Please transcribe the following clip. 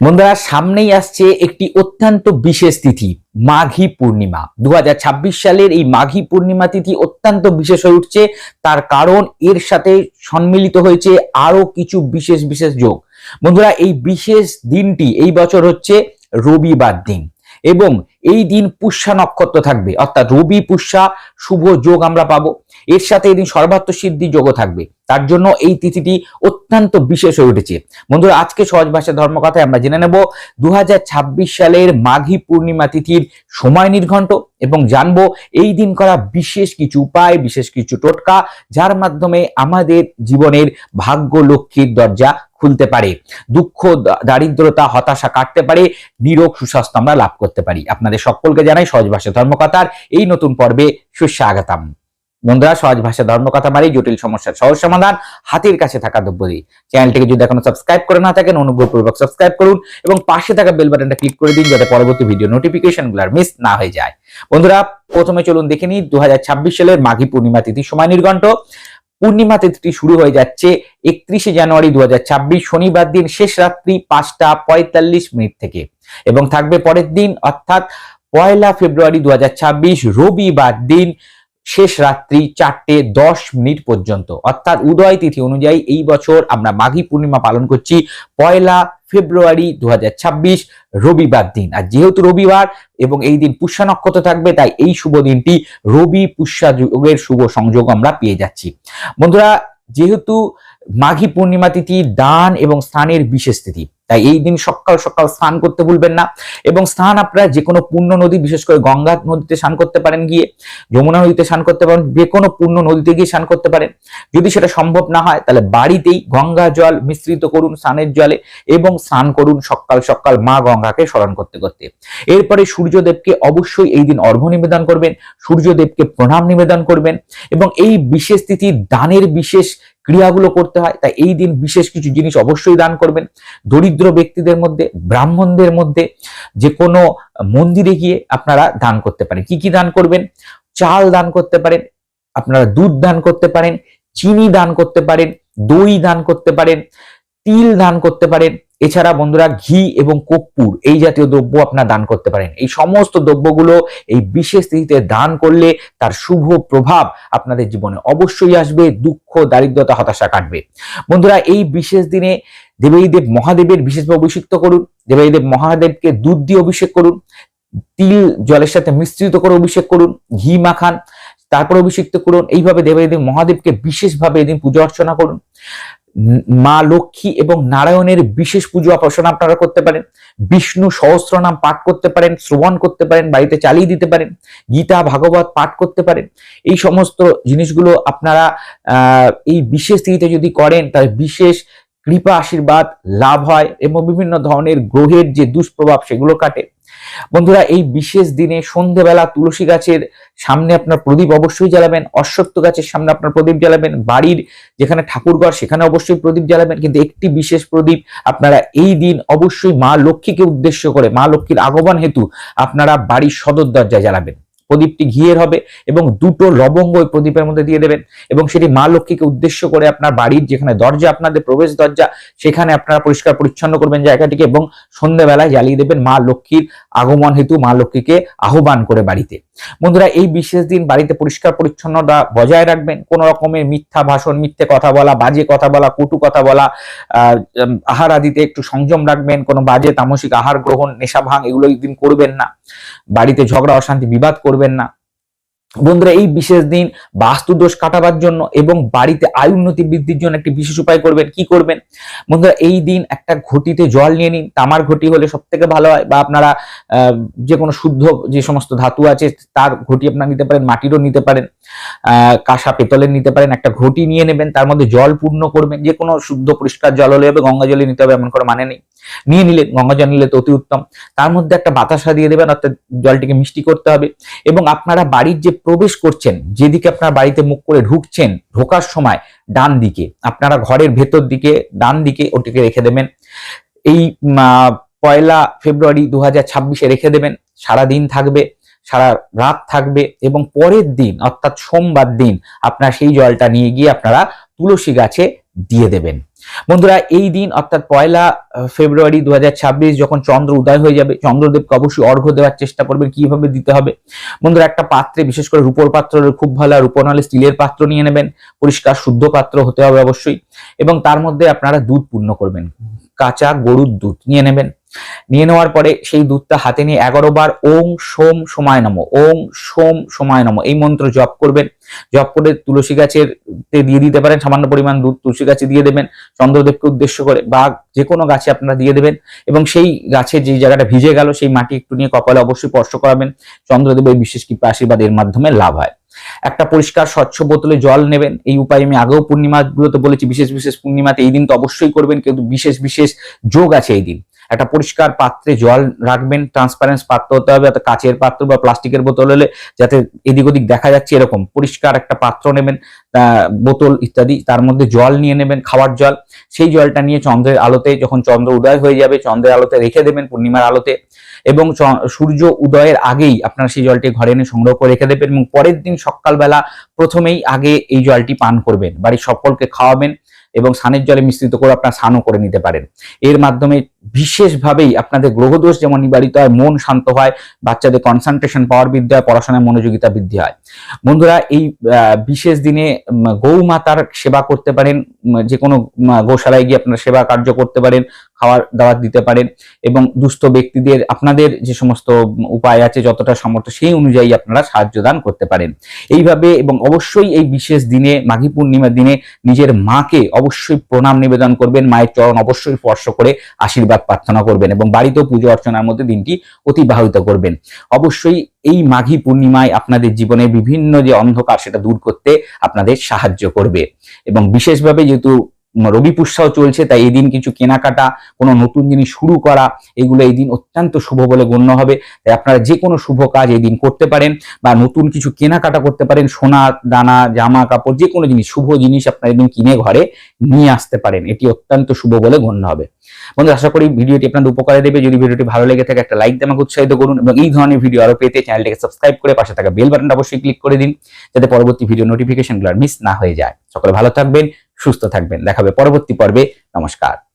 বন্ধুরা, সামনেই আসছে একটি অত্যন্ত বিশেষ তিথি, মাঘী পূর্ণিমা। দু হাজার ছাব্বিশ সালের এই মাঘী পূর্ণিমা তিথি অত্যন্ত বিশেষ হয়ে উঠছে। তার কারণ এর সাথে সম্মিলিত হয়েছে আরও কিছু বিশেষ বিশেষ যোগ। বন্ধুরা, এই বিশেষ দিনটি এই বছর হচ্ছে রবিবার দিন। এবং এই দিন পুষ্যা নক্ষত্র থাকবে, অর্থাৎ রবি, পুষ্যা, শুভ যোগ আমরা পাবো। এর সাথে এই দিন সর্বাত্ম সিদ্ধি যোগও থাকবে। তার জন্য এই তিথিটি অত্যন্ত বিশেষ হয়ে উঠেছে। বন্ধুরা, আজকে সহজ ভাষা ধর্মকথায় আমরা জেনে নেব দু হাজার ছাব্বিশ সালের মাঘী পূর্ণিমা তিথির সময় নির্ঘণ্ট এবং জানব এই দিন করা বিশেষ কিছু উপায়, বিশেষ কিছু টোটকা, যার মাধ্যমে আমাদের জীবনের ভাগ্য লক্ষ্মীর দরজা খুলতে পারে। দুঃখ দারিদ্রতা, হতাশা কাটতে পারে। নিরোগ সুস্বাস্থ্য আমরা লাভ করতে পারি। আপনাদের সকলকে জানাই সহজ ভাষা ধর্মকথার এই নতুন পর্বে সুস্বাগতম। বন্ধুরা, সহজ ভাষা ধর্মকথা মানে জটিল সমস্যার সহজ সমাধান, হাতের কাছে থাকা দ্রব্যদি। চ্যানেলটিকে যদি এখনও সাবস্ক্রাইব করে না থাকেন, অনুগ্রহপূর্বক সাবস্ক্রাইব করুন এবং পাশে থাকা বেল বাটনটা ক্লিক করে দিন যাতে পরবর্তী ভিডিও নোটিফিকেশনগুলার মিস না হয়ে যায়। বন্ধুরা, প্রথমে চলুন দেখে নিই। দু হাজার ছাব্বিশ সালের মাঘী পূর্ণিমা তিথি সময় নির্ঘণ্ট। পূর্ণিমা তিথিটি শুরু হয়ে যাচ্ছে একত্রিশে জানুয়ারি দু হাজার ছাব্বিশ শনিবার দিন শেষ রাত্রি পাঁচটা পঁয়তাল্লিশ মিনিট থেকে। এবং থাকবে পরের দিন, অর্থাৎ পয়লা ফেব্রুয়ারি দু হাজার ছাব্বিশ রবিবার দিন শেষ রাত্রি চারটে দশ মিনিট পর্যন্ত। অর্থাৎ উদয় তিথি অনুযায়ী এই বছর আমরা মাঘী পূর্ণিমা পালন করছি পয়লা ফেব্রুয়ারি দু হাজার ছাব্বিশ, রবিবার দিন। আর যেহেতু রবিবার এবং এই দিন পুষ্যা নক্ষত্র থাকবে, তাই এই শুভ দিনটি রবি পুষ্যা যুগের শুভ সংযোগ আমরা পেয়ে যাচ্ছি। বন্ধুরা, যেহেতু মাঘী পূর্ণিমা তিথি, দান এবং স্নানের বিশেষ তিথি। তাই এই দিন সকাল সকাল স্নান করতে ভুলবেন না এবং স্নান আপনারা যে কোনো পূর্ণ নদী, বিশেষ করে গঙ্গা নদীতে স্নান করতে পারেন গিয়ে, যমুনা নদীতে স্নান করতে পারেন যে কোনো পূর্ণ নদীতে গিয়ে স্নান করতে পারেন। যদি সেটা সম্ভব না হয়, তাহলে বাড়িতেই গঙ্গা জল মিশ্রিত করুন স্নানের জলে এবং স্নান করুন সকাল সকাল মা গঙ্গাকে স্মরণ করতে করতে। এরপরে সূর্যদেবকে অবশ্যই এই দিন অর্ঘ্য নিবেদন করবেন, সূর্যদেবকে প্রণাম নিবেদন করবেন এবং এই বিশেষ তিথি দানের বিশেষ ক্রিয়াগুলো করতে হয়, তাই এই দিন বিশেষ কিছু জিনিস অবশ্যই দান করবেন। দরিদ্র ব্যক্তিদের মধ্যে, ব্রাহ্মণদের মধ্যে যে কোনো মন্দিরে গিয়ে আপনারা দান করতে পারেন। কি কি দান করবেন? চাল দান করতে পারেন, আপনারা দুধ দান করতে পারেন, চিনি দান করতে পারেন, দই দান করতে পারেন তিল দান করতে পারেন। এছাড়া বন্ধুরা ঘি এবং কর্পূর এই জাতীয় দ্রব্য আপনার দান করতে পারেন। এই সমস্ত দ্রব্যগুলো এই বিশেষ তিথিতে দান করলে তার শুভ প্রভাব আপনাদের জীবনে অবশ্যই আসবে, দুঃখ, দারিদ্রতা, হতাশা কাটবে। বন্ধুরা, এই বিশেষ দিনে দেবাইদেব মহাদেবের বিশেষভাবে অভিষিক্ত করুন। দেবাইদেব মহাদেবকে দুধ দিয়ে অভিষেক করুন। তিল জলের সাথে মিশ্রিত করে অভিষেক করুন। ঘি মাখান। তারপর অভিষিক্ত করুন। এইভাবে দেবাইদেব মহাদেবকে বিশেষভাবে এদিন পুজো অর্চনা করুন। মা লক্ষ্মী এবং নারায়ণের বিশেষ পুজো অর্চনা আপনারা করতে পারেন। বিষ্ণু সহস্র নাম পাঠ করতে পারেন, শ্রবণ করতে পারেন, বাড়িতে চালিয়ে দিতে পারেন, গীতা, ভাগবত পাঠ করতে পারেন। এই সমস্ত জিনিসগুলো আপনারা এই বিশেষ তিথিতে যদি করেন, তাহলে বিশেষ কৃপা, আশীর্বাদ, লাভ হয় এবং বিভিন্ন ধরনের গ্রহের যে দুষ্প্রভাব সেগুলো কাটে। বন্ধুরা, এই বিশেষ দিনে সন্ধেবেলা তুলসী গাছের সামনে আপনার প্রদীপ অবশ্যই জ্বালাবেন, অশ্বত্থ গাছের সামনে আপনার প্রদীপ জ্বালাবেন, বাড়ির যেখানে ঠাকুরঘর সেখানে অবশ্যই প্রদীপ জ্বালাবেন, কিন্তু একটি বিশেষ প্রদীপ আপনারা এই দিন অবশ্যই মা লক্ষ্মীকে উদ্দেশ্য করে, মা লক্ষ্মীর আগমন হেতু আপনারা বাড়ির সদর দরজায় জ্বালাবেন। প্রদীপটি ঘিয়ের হবে এবং দুটো লবঙ্গ ওই প্রদীপের মধ্যে দিয়ে দেবেন এবং সেটি মা লক্ষ্মীকে উদ্দেশ্য করে আপনার বাড়ির যেখানে দরজা, আপনাদের প্রবেশ দরজা, সেখানে আপনারা পরিষ্কার পরিচ্ছন্ন করবেন জায়গাটিকে এবং সন্ধ্যেবেলায় জ্বালিয়ে দেবেন মা লক্ষ্মীর আগমন হেতু মা লক্ষ্মীকে আহ্বান করে বাড়িতে। বন্ধুরা এই বিশেষ দিন বাড়িতে পরিষ্কার পরিচ্ছন্নতা বজায় রাখবেন। কোন রকমের মিথ্যা ভাষণ মিথ্যে কথা বলা বাজে কথা বলা কটু কথা বলা আহ, আহার আদিতে একটু সংযম রাখবেন। কোনো বাজে তামসিক আহার গ্রহণ নেশা ভাঙ এগুলো একদিন করবেন না। বাড়িতে ঝগড়া অশান্তি বিবাদ করবেন না। বন্ধুরা, এই বিশেষ দিন বাস্তু দোষ কাটাবার জন্য এবং বাড়িতে আয় উন্নতি বৃদ্ধির জন্য একটি বিশেষ উপায় করবেন, কি করবেন? বন্ধুরা, এই দিন একটা ঘটিতে জল নিয়ে নিন, তামার ঘটি হলে সব থেকে ভালো হয়, বা আপনারা যে কোনো শুদ্ধ যে সমস্ত ধাতু আছে, তার ঘটি আপনারা নিতে পারেন, মাটিরও নিতে পারেন। কাঁসা পেতলের নিতে পারেন, একটা ঘটি নিয়ে নেবেন, তার মধ্যে জল পূর্ণ করবেন, যে কোনো শুদ্ধ পরিষ্কার জল হলে হবে, গঙ্গা জলে নিতে হবে, এমন করে মানে নেই। নিয়ে নিলেন গঙ্গা জল নিলে তো অতি উত্তম। তার মধ্যে একটা বাতাসা দিয়ে দেবেন, অর্থাৎ জলটিকে মিষ্টি করতে হবে। এবং আপনারা বাড়ির যে প্রবেশ করছেন, যেদিকে আপনার বাড়িতে মুখ করে ঢুকছেন, ঢোকার সময় ডান দিকে, আপনারা ঘরের ভেতর দিকে, ডান দিকে ওটিকে রেখে দেবেন। এই পয়লা ফেব্রুয়ারি দু হাজার রেখে দেবেন সারা দিন থাকবে। সারা রাত থাকবে এবং পরের দিন, অর্থাৎ সোমবার দিন, আপনারা সেই জলটা নিয়ে গিয়ে আপনারা তুলসী গাছে দিয়ে দেবেন। বন্ধুরা, এই দিন, অর্থাৎ পয়লা ফেব্রুয়ারি দু হাজার ছাব্বিশ যখন চন্দ্র উদয় হয়ে যাবে, চন্দ্রদেবকে অবশ্যই অর্ঘ্য দেওয়ার চেষ্টা করবেন, কীভাবে দিতে হবে। বন্ধুরা, একটা পাত্রে, বিশেষ করে রূপোর পাত্র খুব ভালো রূপো নাহলে স্টিলের পাত্র নিয়ে নেবেন, পরিষ্কার শুদ্ধ পাত্র হতে হবে অবশ্যই, এবং তার মধ্যে আপনারা দুধ পূর্ণ করবেন, কাঁচা গরুর দুধ নিয়ে নেবেন নিয়ে নেওয়ার পরে সেই দুধটা হাতে নিয়ে এগারো বার ওং সোম সময় নম ওং সোম সময় নম, এই মন্ত্র জপ করবেন। জপ করে তুলসী গাছের দিয়ে দিতে পারেন, সামান্য পরিমাণ দুধ তুলসী গাছে দিয়ে দেবেন, চন্দ্রদেবকে উদ্দেশ্য করে বা যে কোনো গাছে আপনারা দিয়ে দেবেন এবং সেই গাছের যে জায়গাটা ভিজে গেল সেই মাটি একটু নিয়ে কপালে অবশ্যই স্পর্শ করাবেন চন্দ্রদেবের বিশেষ কৃপা আশীর্বাদ এর মাধ্যমে লাভ হয়। একটা পরিষ্কার স্বচ্ছ বোতলে জল নেবেন, এই উপায় আমি আগেও পূর্ণিমা পূর্ণিমাগুলোতে বলেছি, বিশেষ বিশেষ পূর্ণিমাতে এই দিন তো অবশ্যই করবেন, কিন্তু বিশেষ বিশেষ যোগ আছে এই দিন। একটা পরিষ্কার পাত্রে জল রাখবেন ট্রান্সপারেন্স পাত্র হতে হবে, অর্থাৎ কাচের পাত্র বা প্লাস্টিকের বোতল হলে যাতে এদিক ওদিক দেখা যাচ্ছে এরকম। পরিষ্কার একটা পাত্র নেবেন বোতল ইত্যাদি, তার মধ্যে জল নিয়ে নেবেন, খাওয়ার জল। সেই জলটা নিয়ে চন্দ্রের আলোতে যখন চন্দ্র উদয় হয়ে যাবে, চন্দ্রের আলোতে রেখে দেবেন পূর্ণিমার আলোতে এবং সূর্য উদয়ের আগেই আপনারা সেই জলটি ঘরে এনে সংগ্রহ করে রেখে দেবেন এবং পরের দিন সকালবেলা প্রথমেই আগে এই জলটি পান করবেন। বাড়ির সকলকে খাওয়াবেন এবং স্নানের জলে মিশ্রিত করে আপনার স্নানও করে নিতে পারেন। এর মাধ্যমে বিশেষভাবেই আপনাদের গ্রহদোষ যেমন নিবারিত হয়, মন শান্ত হয়, বাচ্চাদের কনসেন্ট্রেশন পাওয়ার বৃদ্ধি হয়, পড়াশোনায় মনোযোগিতা বৃদ্ধি হয়। বন্ধুরা, এই বিশেষ দিনে গৌ মাতার সেবা করতে পারেন যে কোনো গোশালায় গিয়ে আপনারা সেবা কার্য করতে পারেন। খাওয়ার দাওয়াত দিতে পারেন এবং দুস্থ ব্যক্তিদের আপনাদের যে সমস্ত উপায় আছে, যতটা সামর্থ্য সেই অনুযায়ী আপনারা সাহায্য দান করতে পারেন। এইভাবে এবং অবশ্যই এই বিশেষ দিনে, মাঘী পূর্ণিমার দিনে নিজের মাকে অবশ্যই প্রণাম নিবেদন করবেন, মায়ের চরণ অবশ্যই স্পর্শ করে আশীর্বাদ প্রার্থনা করবেন এবং বাড়িতেও পুজো অর্চনার মধ্যে দিনটি অতিবাহিত করবেন। অবশ্যই এই মাঘী পূর্ণিমায় আপনাদের জীবনে বিভিন্ন যে অন্ধকার সেটা দূর করতে আপনাদের সাহায্য করবে এবং বিশেষভাবে যেহেতু রবি পুষ্যাও চলছে, তাই এই দিন কিছু কেনাকাটা, কোনো নতুন জিনিস শুরু করা, এগুলো এই দিন অত্যন্ত শুভ বলে গণ্য হবে। তাই আপনারা যে কোনো শুভ কাজ এই দিন করতে পারেন বা নতুন কিছু কেনাকাটা করতে পারেন, সোনা, দানা, জামা কাপড়, যে কোনো জিনিস, শুভ জিনিস আপনারা এদিন কিনে ঘরে নিয়ে আসতে পারেন। এটি অত্যন্ত শুভ বলে গণ্য হবে। বন্ধু আশা করি ভিডিওটি আপনাদের উপকারে দেবে। যদি ভিডিওটি ভালো লেগে থাকে, একটা লাইক দিয়ে আমাকে উৎসাহিত করুন এবং এই ধরনের ভিডিও আরও পেতে চ্যানেলটিকে সাবস্ক্রাইব করে পাশে থাকা বেল বাটনটা অবশ্যই ক্লিক করে দিন, যাতে পরবর্তী ভিডিও নোটিফিকেশনগুলো মিস না হয়ে যায়। সকলে ভালো থাকবেন সুস্থ থাকবেন। দেখাবে পরবর্তী পর্বে। নমস্কার।